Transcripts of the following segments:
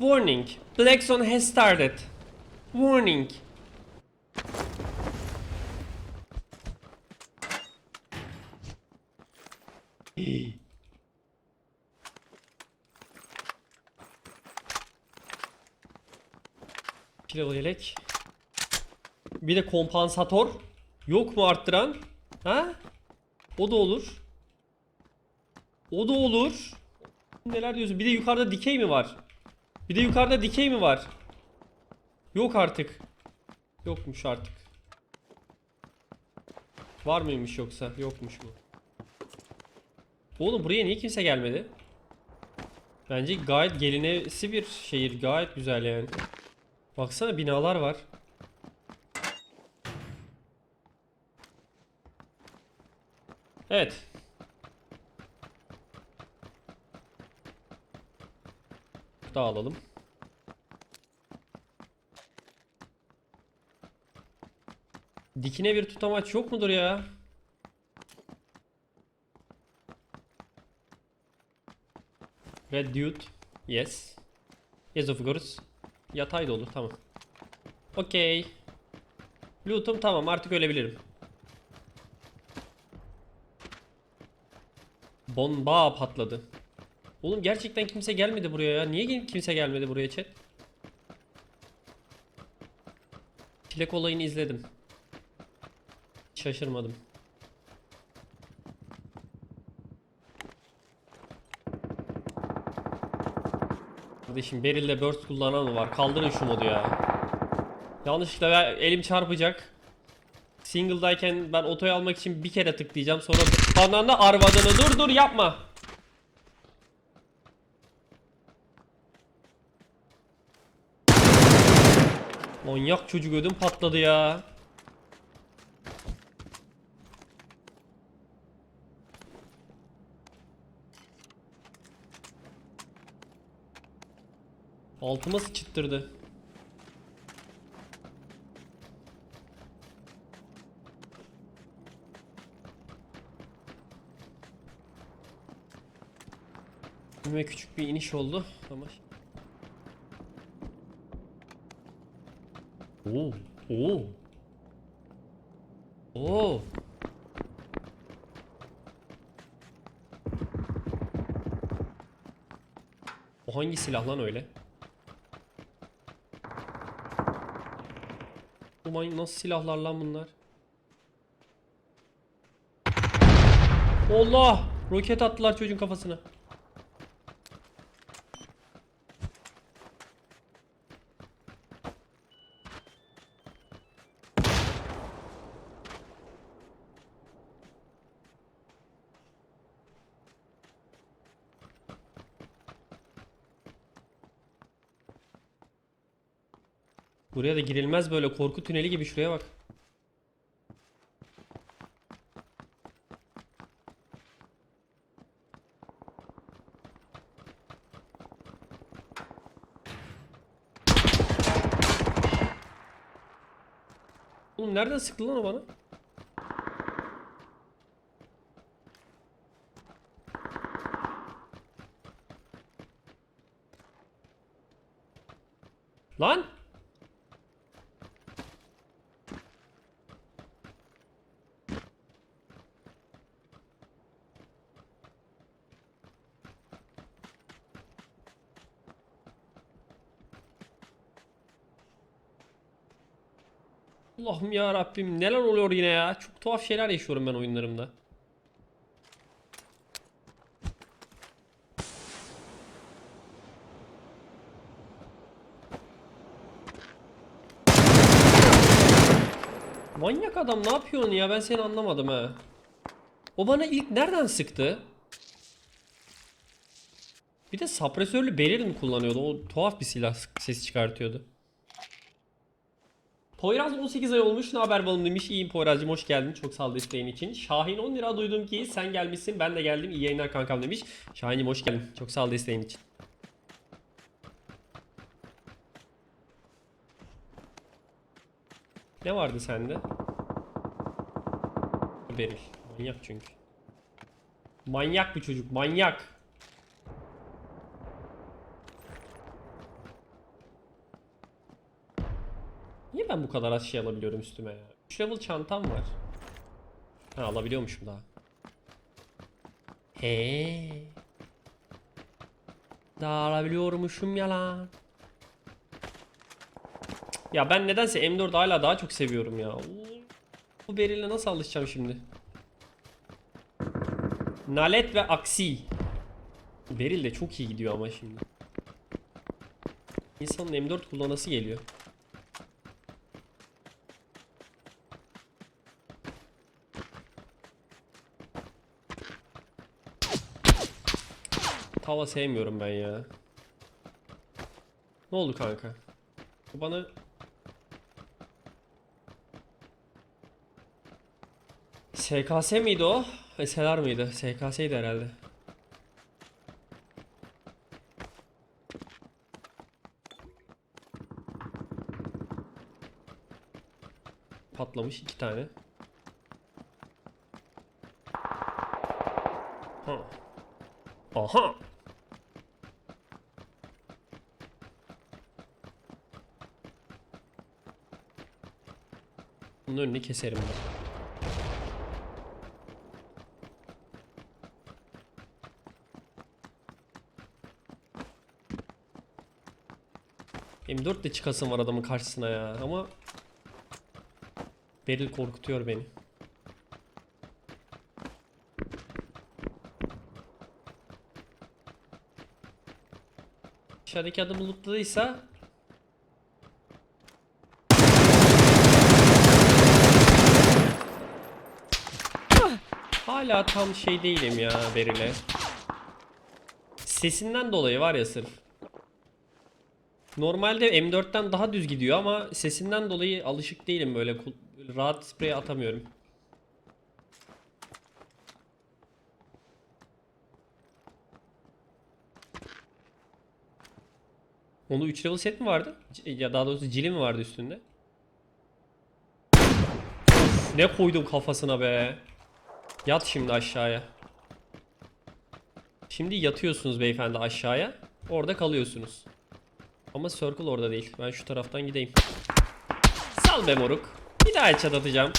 Warning. Black Zone has started. Warning. Kilo yelek. Bir de kompansatör. Yok mu arttıran? Ha? O da olur. O da olur. Neler diyorsun? Bir de yukarıda dikey mi var? Bir de yukarıda dikey mi var? Yok artık. Yokmuş artık. Var mıymış yoksa? Yokmuş mu? Oğlum buraya niye kimse gelmedi? Bence gayet gelinesi bir şehir. Gayet güzel yani. Baksana binalar var. Evet. Dağılalım. Dikine bir tutamaç yok mudur ya? Red dude. Yes. Yes of course. Yatay da olur tamam. Okey. Loot'um tamam artık ölebilirim. Bomba patladı. Oğlum gerçekten kimse gelmedi buraya ya. Niye kimse gelmedi buraya chat? Çilek olayını izledim. Şaşırmadım. Kardeşim Beryl'de burst kullanan mı var? Kaldırın şu modu ya. Yanlışlıkla elim çarpacak. Single'dayken ben otoyu almak için bir kere tıklayacağım. Sonra ananı arvadını dur dur yapma. Manyak çocuk ödüm patladı ya. Altıma sıçıttırdı. Ve küçük bir iniş oldu ama Oo, oo. Oo. O hangi silah lan öyle? Ulan nasıl silahlar lan bunlar? Allah! Roket attılar çocuğun kafasına. Buraya da girilmez böyle korku tüneli gibi şuraya bak. Oğlum nereden sıktı lan o bana? Lan! Allah'ım ya Rabbim neler oluyor yine ya? Çok tuhaf şeyler yaşıyorum ben oyunlarımda. Manyak adam ne yapıyorsun ya? Ben seni anlamadım ha. O bana ilk nereden sıktı? Bir de sapresörlü mi kullanıyordu? O tuhaf bir silah sesi çıkartıyordu. Poyraz 18 ay olmuş. Ne haber balım demiş. İyiyim Poyraz'cığım hoş geldin. Çok sağ ol desteğin için. Şahin 10 lira duydum ki sen gelmişsin. Ben de geldim. İyi yayınlar kankam demiş. Şahin'cim hoş geldin. Çok sağ ol desteğin için. Ne vardı sende? Beril. Manyak çünkü. Manyak bir çocuk. Manyak. Niye ben bu kadar az şey alabiliyorum üstüme ya? 3 level çantam var. Ha alabiliyormuşum daha. He. Daha alabiliyormuşum ya lan. Cık, Ya ben nedense M4 hala daha çok seviyorum ya. Bu berile nasıl alışacağım şimdi? Nalet ve aksi. Beril de çok iyi gidiyor ama şimdi. İnsanın M4 kullanası geliyor. Tava sevmiyorum ben ya. Ne oldu kanka? Bu bana SKS miydi o? SLR mıydı? SKS'ydi herhalde. Patlamış iki tane. Ha. Aha. Bunun önünü keserim ben. M4 de çıkasım var adamın karşısına ya ama Beril korkutuyor beni. Dışarıdaki adamı lootladıysa Hala tam şey değilim ya Beril'e. Sesinden dolayı var ya sırf. Normalde M4'ten daha düz gidiyor ama sesinden dolayı alışık değilim böyle rahat sprey atamıyorum. Onu 3 level set mi vardı? Ya daha doğrusu cili mi vardı üstünde? Of, ne koydum kafasına be. Yat şimdi aşağıya. Şimdi yatıyorsunuz beyefendi aşağıya. Orada kalıyorsunuz. Ama circle orada değil. Ben şu taraftan gideyim. Sal be moruk. Bir daha headshot atacağım.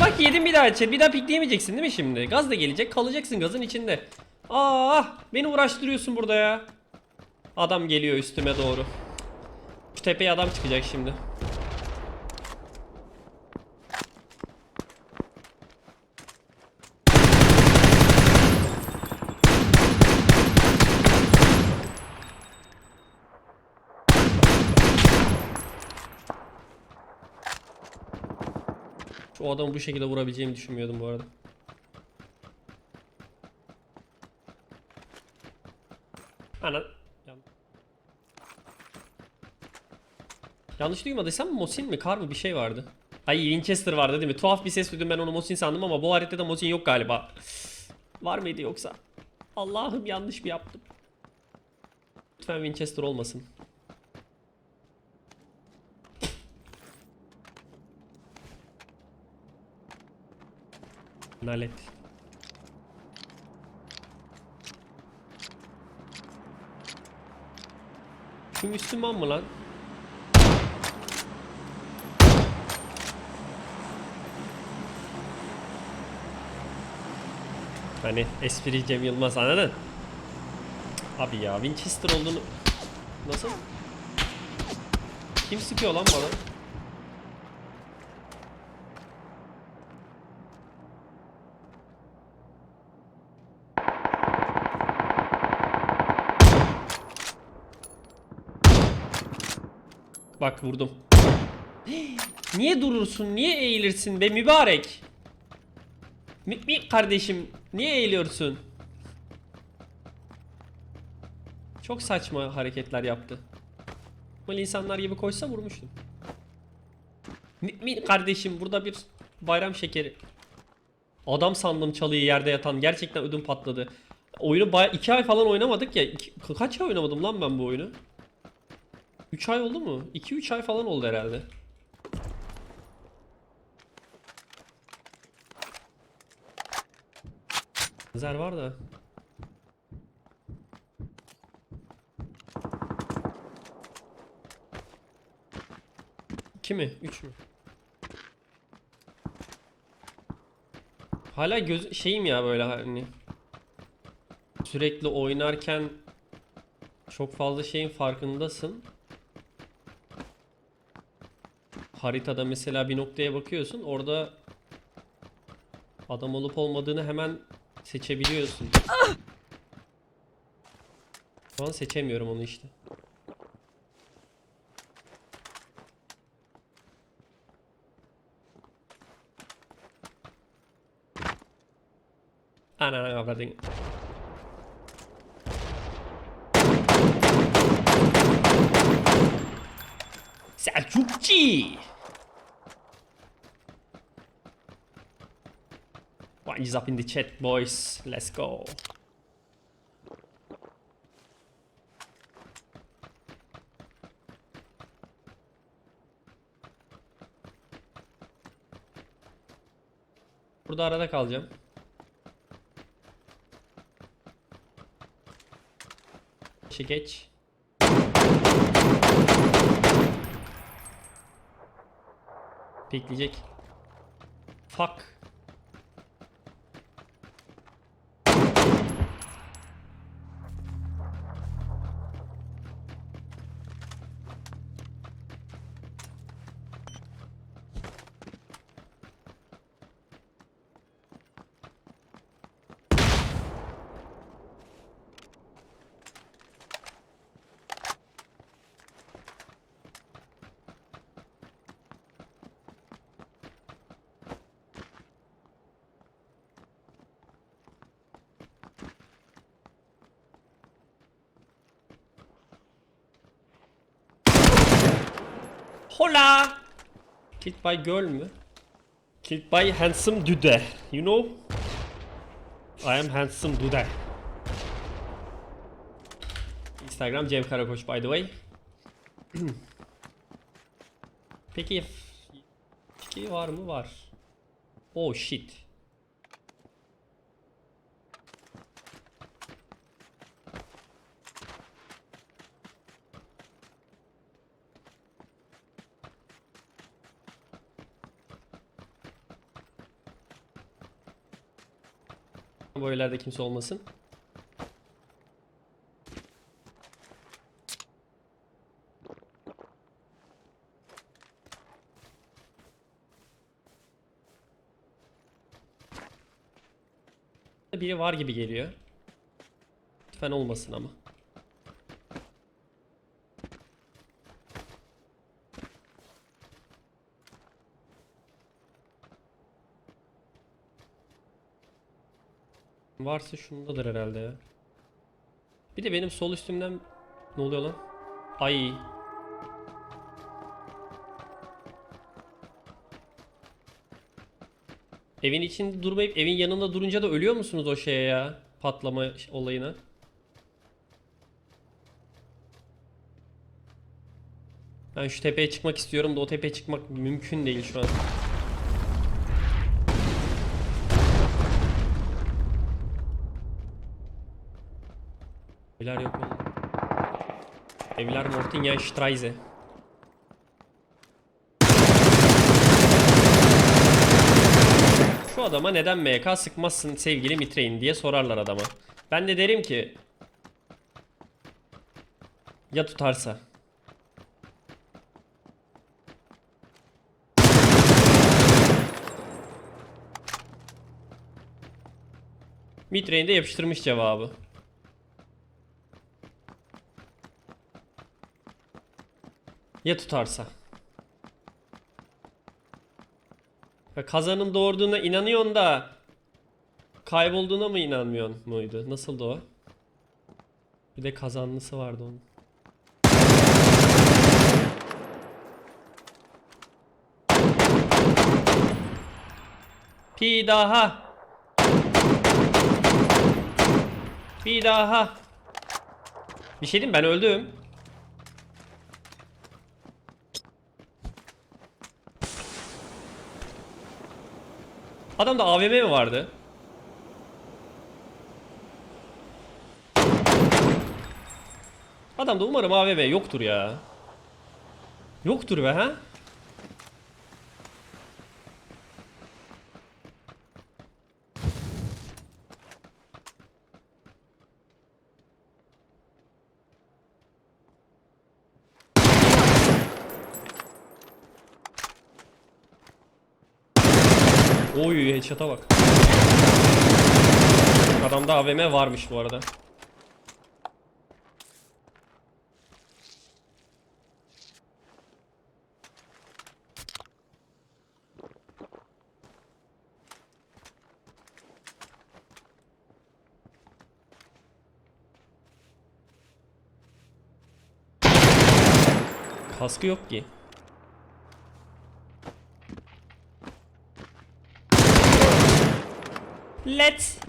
Bak yedim bir daha headshot. Bir daha pikleyemeyeceksin değil mi şimdi? Gaz da gelecek. Kalacaksın gazın içinde. Aa, beni uğraştırıyorsun burada ya. Adam geliyor üstüme doğru. Şu tepeye adam çıkacak şimdi. Şu adamı bu şekilde vurabileceğimi düşünmüyordum bu arada. Ana. Yan- Yanlış duymadıysam Mosin mi kar mı bir şey vardı. Ay Winchester vardı değil mi? Tuhaf bir ses duydum ben onu Mosin sandım ama bu haritada Mosin yok galiba. Var mıydı yoksa? Allah'ım yanlış mı yaptım? Lütfen Winchester olmasın. Nalet. Şu Müslüman mı lan? Hani espri Cem Yılmaz anladın? Abi ya Winchester olduğunu... Nasıl? Kim sıkıyor lan bana? Bak vurdum. Niye durursun? Niye eğilirsin be mübarek? Mi, kardeşim niye eğiliyorsun? Çok saçma hareketler yaptı. Böyle insanlar gibi koşsa vurmuştum. Mi kardeşim burada bir bayram şekeri. Adam sandım çalıyı yerde yatan. Gerçekten ödüm patladı. Oyunu baya 2 ay falan oynamadık ya. İki- kaç ay oynamadım lan ben bu oyunu? 3 ay oldu mu? 2-3 ay falan oldu herhalde. Zer var da. 2 mi? 3 mü? Hala göz şeyim ya böyle hani sürekli oynarken çok fazla şeyin farkındasın. Haritada mesela bir noktaya bakıyorsun. Orada adam olup olmadığını hemen seçebiliyorsun. Şu an seçemiyorum onu işte. Ananı avradın. Selçukçi. İs up in the chat boys? Let's go. Burada arada kalacağım. İşe geç. Bekleyecek. Fuck. Hola. Killed by girl mü? Killed by handsome dude. You know? I am handsome dude. Instagram Cem Karakoç by the way. Peki Peki var mı? Var. Oh shit. Bu evlerde kimse olmasın. Biri var gibi geliyor. Lütfen olmasın ama. Varsa şundadır herhalde ya. Bir de benim sol üstümden ne oluyor lan? Ay. Evin içinde durmayıp evin yanında durunca da ölüyor musunuz o şeye ya? Patlama olayına. Ben şu tepeye çıkmak istiyorum da o tepeye çıkmak mümkün değil şu an. Evler yok oldu. Evler Mortingenstreise. Şu adama neden MK sıkmazsın sevgili Mitrein diye sorarlar adama. Ben de derim ki ya tutarsa. Mitrein de yapıştırmış cevabı. Ya tutarsa? Ya kazanın doğurduğuna inanıyorsun da kaybolduğuna mı inanmıyorsun muydu? Nasıldı o? Bir de kazanlısı vardı onun. Bir daha. Bir daha. Bir şey diyeyim ben öldüm. Adamda AVM mi vardı? Adamda umarım AVM yoktur ya. Yoktur be ha? Oy headshot'a bak. Adamda AVM varmış bu arada. Kaskı yok ki. Let's